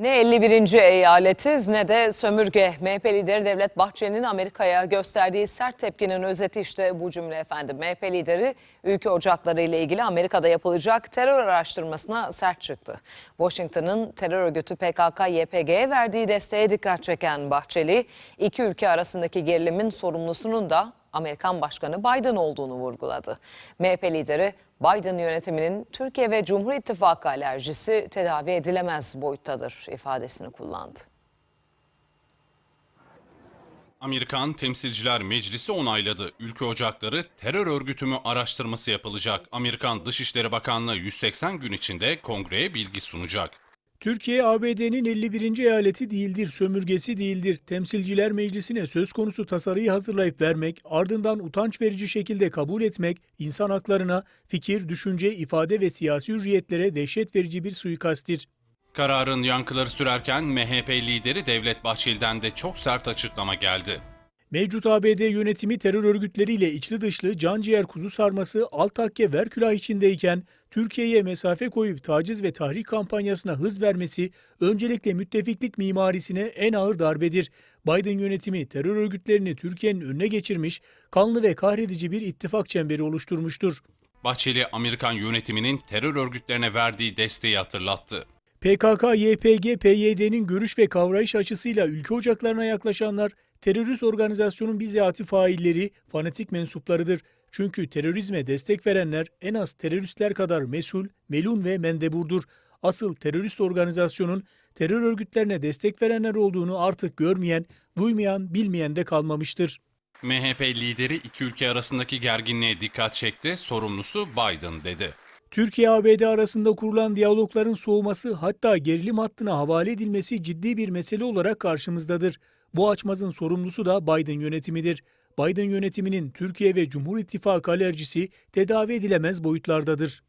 Ne 51. eyaletiz ne de sömürge. MHP lideri Devlet Bahçeli'nin Amerika'ya gösterdiği sert tepkinin özeti işte bu cümle efendim. MHP lideri ülke ocakları ile ilgili Amerika'da yapılacak terör araştırmasına sert çıktı. Washington'ın terör örgütü PKK-YPG'ye verdiği desteğe dikkat çeken Bahçeli, iki ülke arasındaki gerilimin sorumlusunun da Amerikan Başkanı Biden olduğunu vurguladı. MHP lideri Biden yönetiminin Türkiye ve Cumhur İttifakı alerjisi tedavi edilemez boyuttadır ifadesini kullandı. Amerikan Temsilciler Meclisi onayladı. Ülke Ocakları terör örgütü mü araştırması yapılacak. Amerikan Dışişleri Bakanlığı 180 gün içinde kongreye bilgi sunacak. Türkiye ABD'nin 51. eyaleti değildir, sömürgesi değildir. Temsilciler Meclisi'ne söz konusu tasarıyı hazırlayıp vermek, ardından utanç verici şekilde kabul etmek, insan haklarına, fikir, düşünce, ifade ve siyasi hürriyetlere dehşet verici bir suikasttir. Kararın yankıları sürerken MHP lideri Devlet Bahçeli'den de çok sert açıklama geldi. Mevcut ABD yönetimi terör örgütleriyle içli dışlı can ciğer kuzu sarması alt takke ver külah içindeyken Türkiye'ye mesafe koyup taciz ve tahrik kampanyasına hız vermesi öncelikle müttefiklik mimarisine en ağır darbedir. Biden yönetimi terör örgütlerini Türkiye'nin önüne geçirmiş, kanlı ve kahredici bir ittifak çemberi oluşturmuştur. Bahçeli, Amerikan yönetiminin terör örgütlerine verdiği desteği hatırlattı. PKK, YPG, PYD'nin görüş ve kavrayış açısıyla ülke ocaklarına yaklaşanlar terörist organizasyonun bizzati failleri, fanatik mensuplarıdır. Çünkü terörizme destek verenler en az teröristler kadar mesul, melun ve mendeburdur. Asıl terörist organizasyonun terör örgütlerine destek verenler olduğunu artık görmeyen, duymayan, bilmeyen de kalmamıştır. MHP lideri iki ülke arasındaki gerginliğe dikkat çekti, sorumlusu Biden dedi. Türkiye-ABD arasında kurulan diyalogların soğuması hatta gerilim hattına havale edilmesi ciddi bir mesele olarak karşımızdadır. Bu açmazın sorumlusu da Biden yönetimidir. Biden yönetiminin Türkiye ve Cumhur İttifakı alerjisi tedavi edilemez boyutlardadır.